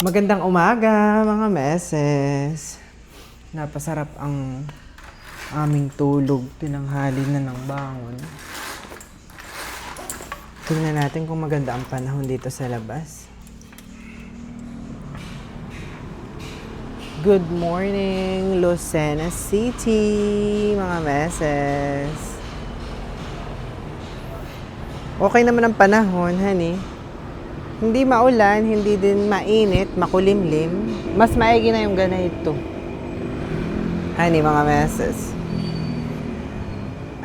Magandang umaga mga meses. Napasarap ang aming tulog. Tinanghali na ng bangon. Tingnan natin kung maganda ang panahon dito sa labas. Good morning, Lucena City, mga meses. Okay naman ang panahon, honey. Hindi maulan, hindi din mainit, makulimlim. Mas maigi na yung ganito. Honey, mga meses.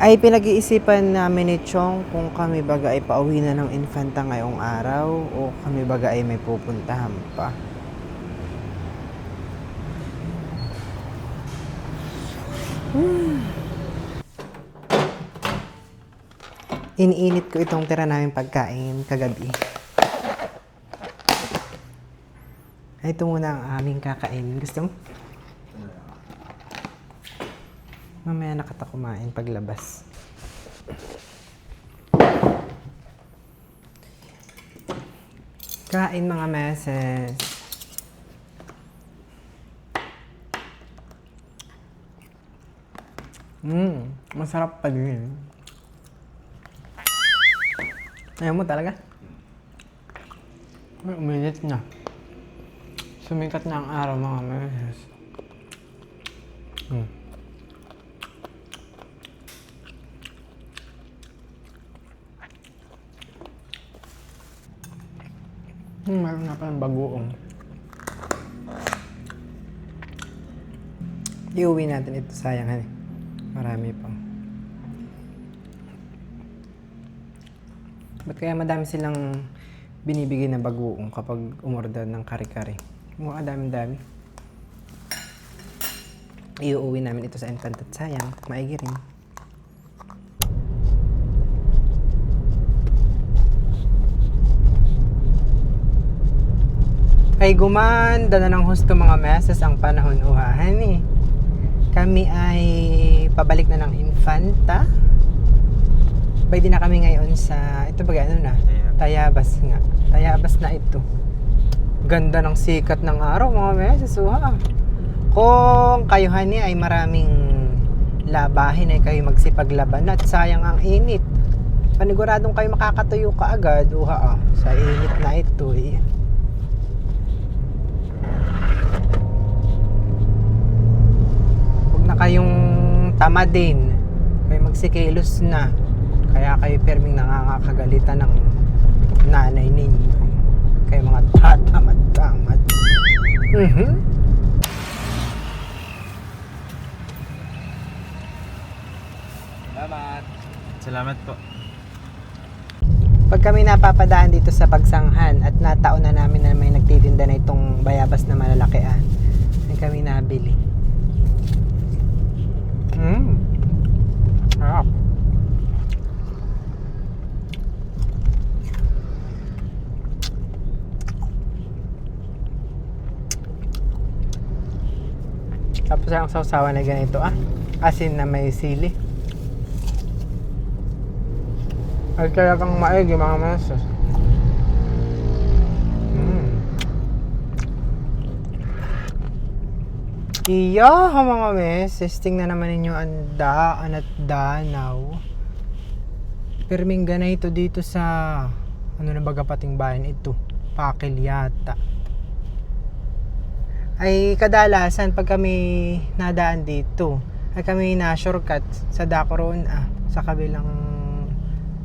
Ay pinag-iisipan namin ni Chong kung kami baga ay pauwi na ng infanta ngayong araw o kami baga ay may pupuntahan pa. Hmm. Iniinit ko itong tira namin pagkain kagabi. Ay, ito muna ang aming kakainin. Gusto mo? Mamaya nakata kumain paglabas. Kain mga meses. Mmm, masarap pa din. Ayaw mo talaga? May uminit na. Sumikat na ang araw mga meses. Hmm. Hmm, meron nga palang bagoong. Iuwi natin ito, sayang hani. Marami pa. Ba't kaya madami silang binibigay na bagoong kapag umorder ng kare-kare? Mukha dami-dami. Iuwi namin ito sa infant at sayang, maigi rin. Ay gumanda na ng husto mga meses ang panahon uhahan eh. Kami ay pabalik na ng Infanta. Pwede na kami ngayon sa, ito ba ano na? Tayabas nga. Tayabas na ito. Ganda ng sikat ng araw mga meses uha. Kung kayo hani ay maraming labahin ay kayo magsipaglaban at sayang ang init. Paniguradong kayo makakatuyo kaagad uha ah, sa init na ito eh. Huwag na kayong tamad din. May magsikilos na. Kaya kayo perming nangangakagalitan ng nanay ninyo. Kayo mga tatamad-tamad. Mhm. Salamat. Salamat po. Pag kami napapadaan dito sa Pagsanghan at nataon na namin na may nagtitinda na itong bayabas na malalakian, ay kami nabili. Mmm. Sarap. Tapos ang sausawan na ganito ah. Asin na may sili. Ay talagang maigi mga meses. Mm. Iya mga meses, tingnan naman ninyo ang daan at danaw. Perming ganito dito sa ano na baga pating bayan ito, Pakil yata. Ay kadalasan pag kami nadaan dito, ay kami na shortcut sa Dacoron ah, sa kabilang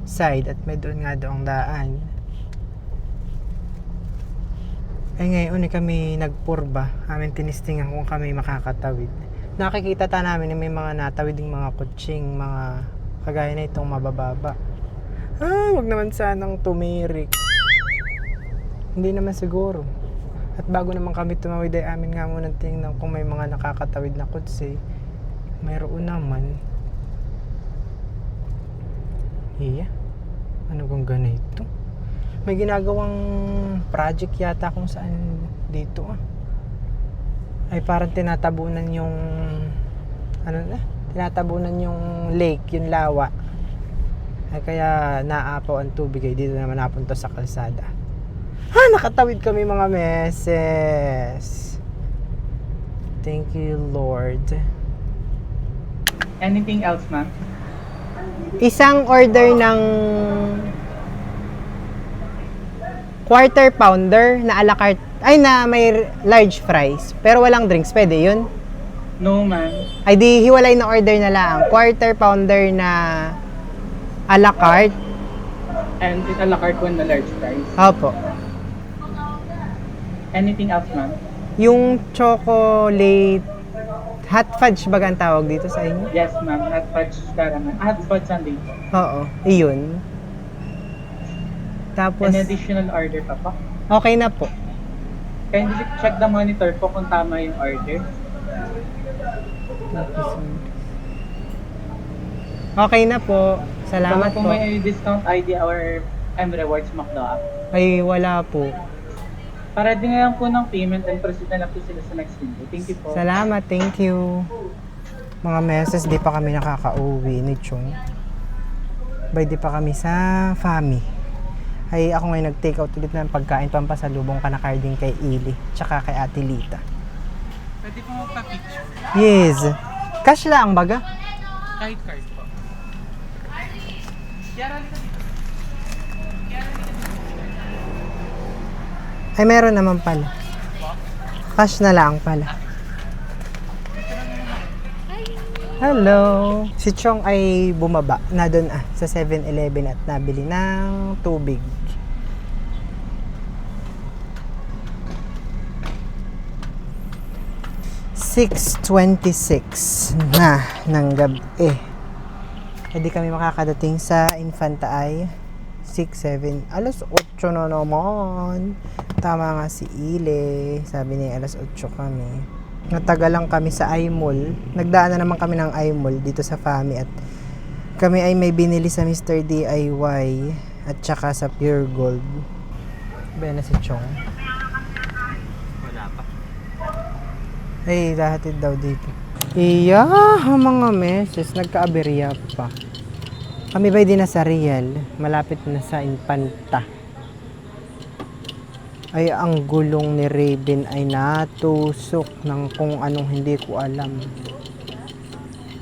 side at may doon nga doong daan. Ay ngayon eh, kami nagpurba. Amin tinistingan kung kami makakatawid. Nakikita ta namin na may mga natawid yung mga kutsing, mga kagaya na itong mabababa. Ah, wag naman sanang tumirik. Hindi naman siguro. At bago naman kami tumawid ay amin nga muna tingnan kung may mga nakakatawid na kutsi. Mayroon naman. Iya. Ano kung ganito? May ginagawang project yata kung saan dito ah. Ay parang tinatabunan yung ano na? Tinatabunan yung lake, yung lawa. Ay kaya naapaw ang tubig ay dito naman napunta sa kalsada. Ha, nakatawid kami mga meses. Thank you, Lord. Anything else, ma'am? Isang order ng quarter pounder na a la carte. Ay, na may large fries. Pero walang drinks. Pwede yun? No, ma'am. Ay, di hiwalay na order na lang. Quarter pounder na a la carte. And it a la carte one na large price. Opo. Anything else, ma'am? Yung chocolate hot fudge ba ang tawag dito sa inyo? Yes, ma'am. Hot fudge caramel. Hot fudge sundae. Oo, iyon. Tapos, An additional order pa po. okay na po. Kindly check the monitor po kung tama yung order. Okay na po. Salamat Baka po. po may discount ID or M Rewards McDo app. Ay, wala po. Para din na lang po ng payment and proceed na lang po sila sa next window. Thank you po. Salamat, thank you. Mga meses, di pa kami nakaka-uwi ni Chong. Bay, di pa kami sa Fami. Ay, ako ngayon nag-take out ulit ng pagkain pampasalubong ka na carding kay Ili, tsaka kay Ate Lita. Pwede po magpa-picture. Yes. Cash lang, baga? Kahit card po. Ay, meron naman pala. Cash na lang pala. Hello! Si Chong ay bumaba na doon ah, sa 7-Eleven at nabili ng tubig. $6.26 na ng gabi. Eh, kami makakadating sa Infanta ay 6, 7, alas 8 na naman. Tama nga si Ile. Sabi niya alas 8 kami. Natagal lang kami sa iMall. Nagdaan na naman kami ng iMall dito sa Fami at kami ay may binili sa Mr. DIY at saka sa Pure Gold. Bena si Chong. Wala pa. Ay, dahatid daw dito. Iya, mga meses, nagkaaberya pa. Kami ba'y di na sa Real? Malapit na sa Infanta. Ay, ang gulong ni Raven ay natusok ng kung anong hindi ko alam.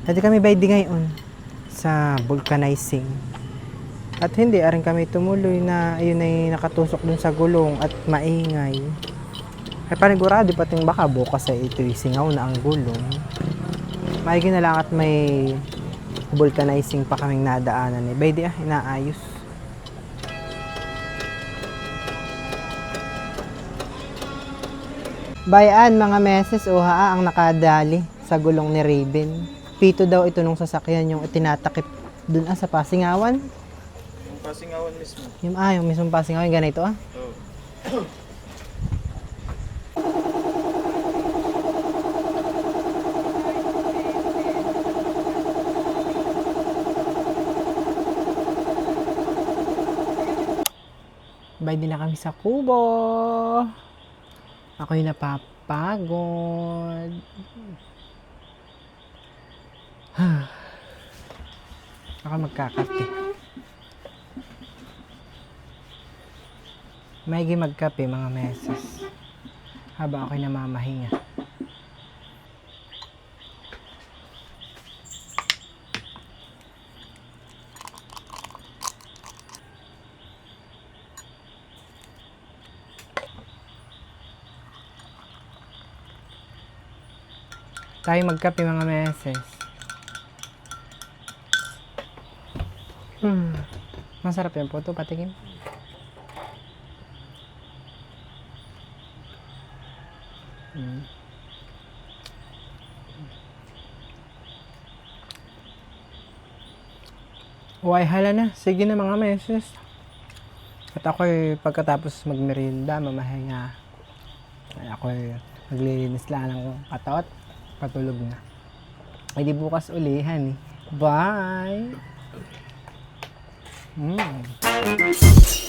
Dati kami ba'y di ngayon sa vulcanizing. At hindi, aring kami tumuloy na ayun ay nakatusok dun sa gulong at maingay. Ay panigurado pating baka bukas ay ito singaw na ang gulong. Maigi na lang at may vulcanizing pa kaming nadaanan eh. Bay di ah, inaayos. Bayan mga meses o haa ang nakadali sa gulong ni Raven. Pito daw ito nung sasakyan yung itinatakip dun ah, sa Pasingawan. Yung pasingawan mismo. Yung ah, yung mismong Pasingawan, ganito ah. Oo. Bay din na kami sa Kubo. Ako'y napapagod. Ako magkakape. Maigi magkape mga meses. Habang ako'y namamahinga. Tayo magkape mga meses. Hmm. Masarap yan po ito, patikin. Hmm. Uy, hala na. Sige na mga meses. At ako'y pagkatapos magmerienda, mamahinga. Ay ako'y maglilinis lang ng katawan. Patulog na. Ay di bukas uli, honey. Bye! Mm.